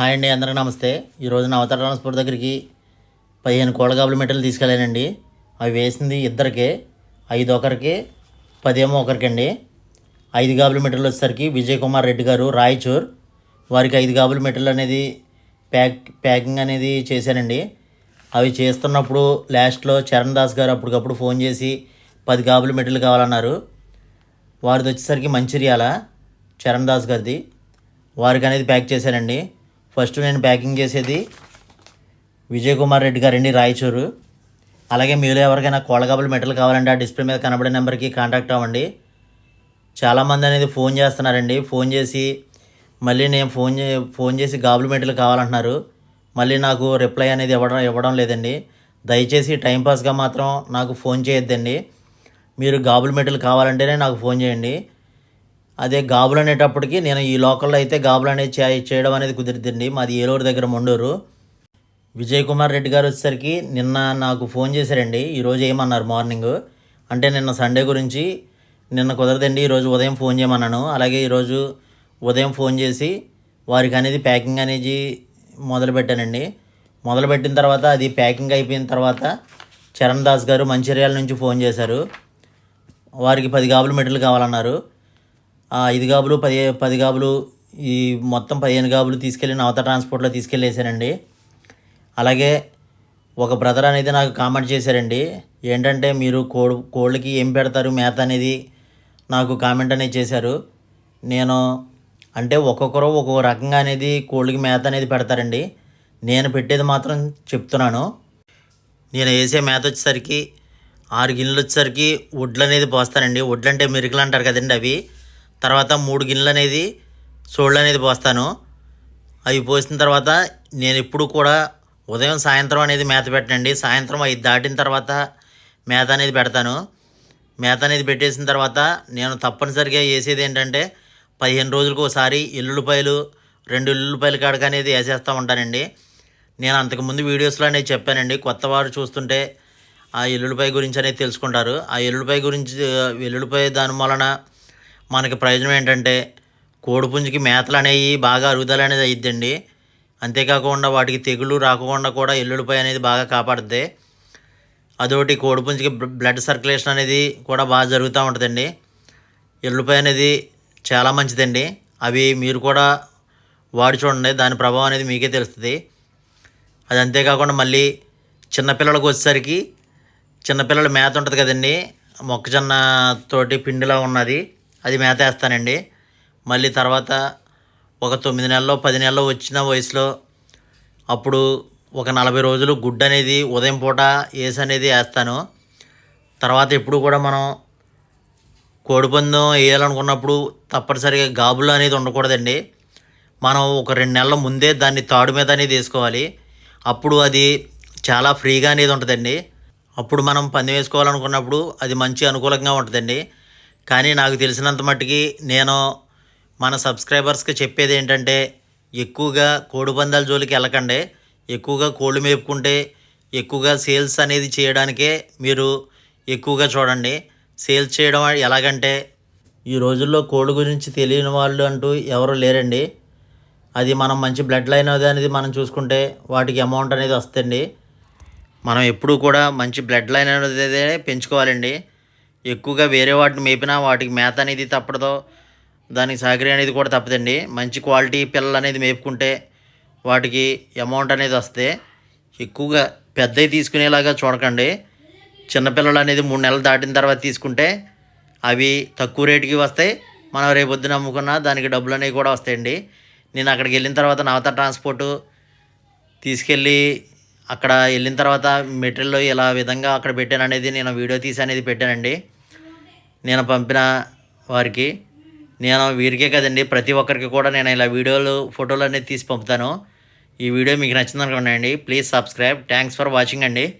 Hi అండి అందరికీ నమస్తే. ఈరోజు నా అవతార ట్రాన్స్పోర్ట్ దగ్గరికి పదిహేను కోళ్ళగాబుల మెటీరియల్ తీసుకెళ్ళానండి. అవి వేసింది ఇద్దరికే ఐదు ఒకరికి పదేమో ఒకరికండి. ఐదు గాబుల మెటీరియల్ వచ్చేసరికి విజయ్ కుమార్ రెడ్డి గారు రాయచూర్ వారికి ఐదు గాబుల మెటీరియల్ అనేది ప్యాక్ ప్యాకింగ్ అనేది చేశానండి. అవి చేస్తున్నప్పుడు లాస్ట్లో చరణ్ దాస్ గారు అప్పటికప్పుడు ఫోన్ చేసి పది గాబుల మెటీరియల్ కావాలన్నారు. వారిది వచ్చేసరికి మంచిర్యాల చరణ్ దాస్ గారిది. వారికి అనేది ప్యాక్ చేశానండి. ఫస్ట్ నేను ప్యాకింగ్ చేసేది విజయ్ కుమార్ రెడ్డి గారండి రాయచూరు. అలాగే మీరు ఎవరికైనా కోళ్ళగాబుల మెటల్ కావాలంటే ఆ డిస్ప్లే మీద కనబడే నెంబర్కి కాంటాక్ట్ అవ్వండి. చాలామంది అనేది ఫోన్ చేస్తున్నారండి. ఫోన్ చేసి మళ్ళీ నేను ఫోన్ చే ఫోన్ చేసి గాబుల మెటల్ కావాలంటున్నారు. మళ్ళీ నాకు రిప్లై అనేది ఇవ్వడం ఇవ్వడం లేదండి. దయచేసి టైంపాస్గా మాత్రం నాకు ఫోన్ చేయొద్దండి. మీరు గాబులు మెటల్ కావాలంటేనే నాకు ఫోన్ చేయండి. అదే గాబులు అనేటప్పటికి నేను ఈ లోకల్లో అయితే గాబులు అనేది చే- చేయడం అనేది కుదిరిద్దండి. మాది ఏలూరు దగ్గర మొండూరు. విజయ్ కుమార్ రెడ్డి గారు వచ్చేసరికి నిన్న నాకు ఫోన్ చేశారండి. ఈరోజు ఏమన్నారు మార్నింగ్? అంటే నిన్న సండే గురించి నిన్న కుదరదండి. ఈరోజు ఉదయం ఫోన్ చేయమన్నాను. అలాగే ఈరోజు ఉదయం ఫోన్ చేసి వారికి అనేది ప్యాకింగ్ అనేది మొదలుపెట్టానండి మొదలుపెట్టిన తర్వాత అది ప్యాకింగ్ అయిపోయిన తర్వాత చరణ్ దాస్ గారు మంచిర్యాల నుంచి ఫోన్ చేశారు. వారికి పది గాబులు మెటీరియల్ కావాలన్నారు. ఐదు గాబులు పది పది గాబులు ఈ మొత్తం పదిహేను గాబులు తీసుకెళ్ళి నవత ట్రాన్స్పోర్ట్లో తీసుకెళ్ళేసానండి అలాగే ఒక బ్రదర్ అనేది నాకు కామెంట్ చేశారండి. ఏంటంటే మీరు కోడి కోళ్ళకి ఏం పెడతారు మేత అనేది నాకు కామెంట్ అనేది చేశారు. నేను అంటే ఒక్కొక్కరు ఒక్కొక్క రకంగా అనేది కోళ్ళకి మేత అనేది పెడతారండి. నేను పెట్టేది మాత్రం చెప్తున్నాను. నేను వేసే మేత వచ్చేసరికి ఆరు గిన్నెలు వచ్చేసరికి వడ్లు అనేది పోస్తానండి వడ్లు అంటే మెరుకులు అంటారు కదండి అవి. తర్వాత మూడు గిన్నెలు అనేది సోళ్ళు అనేది పోస్తాను. అవి పోసిన తర్వాత నేను ఎప్పుడు కూడా ఉదయం సాయంత్రం అనేది మేత పెట్టండి సాయంత్రం అవి దాటిన తర్వాత మేత అనేది పెడతాను. మేత అనేది పెట్టేసిన తర్వాత నేను తప్పనిసరిగా వేసేది ఏంటంటే పదిహేను రోజులకు ఒకసారి ఎల్లుల్లిపాయలు రెండు ఎల్లుల్లిపాయల కాడక అనేది వేసేస్తూ ఉంటానండి. నేను అంతకుముందు వీడియోస్లో అనేది చెప్పానండి. కొత్త వారు చూస్తుంటే ఆ ఎల్లుల్లిపాయ గురించి అనేది తెలుసుకుంటారు. ఆ ఎల్లుల్లిపాయ గురించి ఎల్లుల్లిపాయ దాని వలన మనకి ప్రయోజనం ఏంటంటే కోడిపుంజికి మేతలు అనేవి బాగా అరుగుదల అనేది అయిద్దండి. అంతేకాకుండా వాటికి తెగులు రాకుండా కూడా ఎల్లుడిపై అనేది బాగా కాపాడుద్ది. అదొకటి కోడిపుంజికి బ్లడ్ సర్క్యులేషన్ అనేది కూడా బాగా జరుగుతూ ఉంటుందండి. ఎల్లుడిపై అనేది చాలా మంచిదండి. అవి మీరు కూడా వాడి చూడండి. దాని ప్రభావం అనేది మీకే తెలుస్తుంది. అది అంతేకాకుండా మళ్ళీ చిన్నపిల్లలకు వచ్చేసరికి చిన్నపిల్లల మేత ఉంటుంది కదండి. మొక్కజొన్న తోటి పిండిలా ఉన్నది. అది మేత వేస్తానండి మళ్ళీ తర్వాత ఒక తొమ్మిది నెలలో పది నెలల్లో వచ్చిన వయసులో అప్పుడు ఒక నలభై రోజులు గుడ్డు అనేది ఉదయం పూట వేసి అనేది వేస్తాను. తర్వాత ఎప్పుడు కూడా మనం కోడిపందం వేయాలనుకున్నప్పుడు తప్పనిసరిగా గాబులు అనేది ఉండకూడదండి. మనం ఒక రెండు నెలల ముందే దాన్ని తాడు మీద అనేది వేసుకోవాలి. అప్పుడు అది చాలా ఫ్రీగా అనేది ఉంటుందండి. అప్పుడు మనం పందెం వేసుకోవాలనుకున్నప్పుడు అది మంచి అనుకూలంగా ఉంటుందండి. కానీ నాకు తెలిసినంత మట్టుకి నేను మన సబ్స్క్రైబర్స్కి చెప్పేది ఏంటంటే ఎక్కువగా కోడి పందాల జోలికి వెళ్ళకండి. ఎక్కువగా కోళ్ళు మేపుకుంటే ఎక్కువగా సేల్స్ అనేది చేయడానికే మీరు ఎక్కువగా చూడండి. సేల్స్ చేయడం ఎలాగంటే ఈ రోజుల్లో కోళ్ళ గురించి తెలియని వాళ్ళు అంటూ ఎవరు లేరండి. అది మనం మంచి బ్లడ్ లైన్ అనేది మనం చూసుకుంటే వాటికి అమౌంట్ అనేది వస్తుంది మనం ఎప్పుడూ కూడా మంచి బ్లడ్ లైన్ అనేది పెంచుకోవాలండి. ఎక్కువగా వేరే వాటిని మేపినా వాటికి మేత అనేది తప్పడదో దానికి సాగరి అనేది కూడా తప్పదండి. మంచి క్వాలిటీ పిల్లలు అనేది మేపుకుంటే వాటికి అమౌంట్ అనేది వస్తే ఎక్కువగా పెద్దవి తీసుకునేలాగా చూడకండి. చిన్నపిల్లలు అనేది మూడు నెలలు దాటిన తర్వాత తీసుకుంటే అవి తక్కువ రేటుకి వస్తాయి. మనం రేపు పొద్దున అమ్ముకున్నా దానికి డబ్బులు అనేవి కూడా వస్తాయండి. నేను అక్కడికి వెళ్ళిన తర్వాత నవత ట్రాన్స్పోర్టు తీసుకెళ్ళి అక్కడ వెళ్ళిన తర్వాత మెటీరియల్ ఇలా విధంగా అక్కడ పెట్టాను అనేది నేను వీడియో తీసి అనేది పెట్టానండి. నేను పంపిన వారికి నేను వీరికే కదండి ప్రతి ఒక్కరికి కూడా నేను ఇలా వీడియోలు ఫోటోలు అనేది తీసి పంపుతాను. ఈ వీడియో మీకు నచ్చింది అనుకోండి please subscribe. Thanks for watching అండి.